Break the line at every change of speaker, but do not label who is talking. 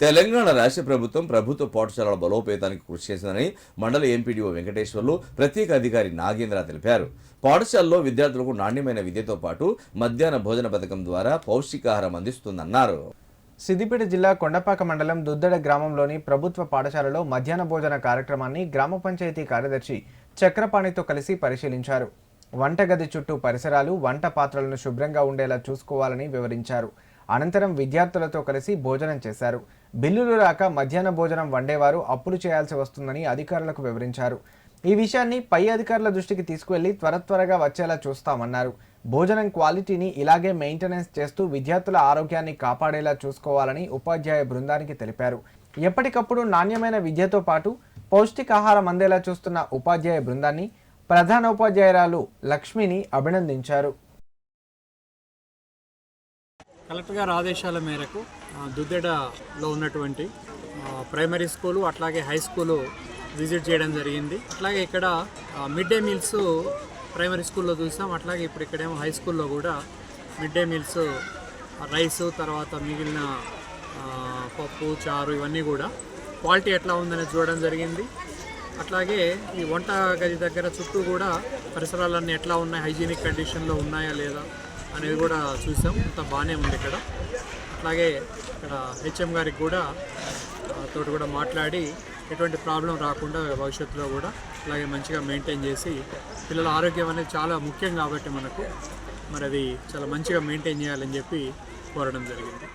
తెలంగాణ రాష్ట్ర ప్రభుత్వం ప్రభుత్వ పాఠశాలల బలోపేతానికి కృషి చేసిందని మండల ఎంపీడీఓ వెంకటేశ్వర్లు ప్రత్యేక అధికారి నాగేంద్ర తెలిపారు. పాఠశాలలో విద్యార్థులకు నాణ్యమైన విద్యతో పాటు మధ్యాహ్న భోజన పథకం ద్వారా పౌష్టికాహారం అందిస్తుందన్నారు.
సిద్దిపేట జిల్లా కొండపాక మండలం దుద్దడ గ్రామంలోని ప్రభుత్వ పాఠశాలలో మధ్యాహ్న భోజన కార్యక్రమాన్ని గ్రామ పంచాయతీ కార్యదర్శి చక్రపాణితో కలిసి పరిశీలించారు. వంటగది చుట్టూ పరిసరాలు వంట పాత్రలను శుభ్రంగా ఉండేలా చూసుకోవాలని వివరించారు. అనంతరం విద్యార్థులతో కలిసి భోజనం చేశారు. బిల్లులు రాక మధ్యాహ్న భోజనం వండేవారు అప్పులు చేయాల్సి వస్తుందని అధికారులకు వివరించారు. ఈ విషయాన్ని పై అధికారుల దృష్టికి తీసుకువెళ్ళి త్వర త్వరగా వచ్చేలా చూస్తామన్నారు. భోజనం క్వాలిటీని ఇలాగే మెయింటెనెన్స్ చేస్తూ విద్యార్థుల ఆరోగ్యాన్ని కాపాడేలా చూసుకోవాలని ఉపాధ్యాయ బృందానికి తెలిపారు. ఎప్పటికప్పుడు నాణ్యమైన విద్యతో పాటు పౌష్టికాహారం అందేలా చూస్తున్న ఉపాధ్యాయ బృందాన్ని ప్రధాన ఉపాధ్యాయురాలు లక్ష్మిని అభినందించారు.
కలెక్టర్ గారి ఆదేశాల మేరకు దుద్దెడలో ఉన్నటువంటి ప్రైమరీ స్కూలు అట్లాగే హై స్కూలు విజిట్ చేయడం జరిగింది. అట్లాగే ఇక్కడ మిడ్ డే మీల్స్ ప్రైమరీ స్కూల్లో చూసాం. అట్లాగే ఇప్పుడు ఇక్కడేమో హై స్కూల్లో కూడా మిడ్ డే మీల్స్ రైస్ తర్వాత మిగిలిన పప్పు చారు ఇవన్నీ కూడా క్వాలిటీ ఎట్లా ఉందనేది చూడడం జరిగింది. అట్లాగే ఈ వంట గది దగ్గర చుట్టూ కూడా పరిసరాలన్నీ ఎట్లా ఉన్నాయి? హైజీనిక్ కండిషన్లో ఉన్నాయా లేదా? అనేది కూడా చూసాం. అంత బాగానే ఉంది ఇక్కడ. అట్లాగే ఇక్కడ హెచ్ఎం గారికి కూడా తోటి కూడా మాట్లాడి ఎటువంటి ప్రాబ్లం రాకుండా భవిష్యత్తులో కూడా అలాగే మంచిగా మెయింటైన్ చేసి పిల్లల ఆరోగ్యం అనేది చాలా ముఖ్యం కాబట్టి మనకు. మరి అది చాలా మంచిగా మెయింటైన్ చేయాలని చెప్పి కోరడం జరిగింది.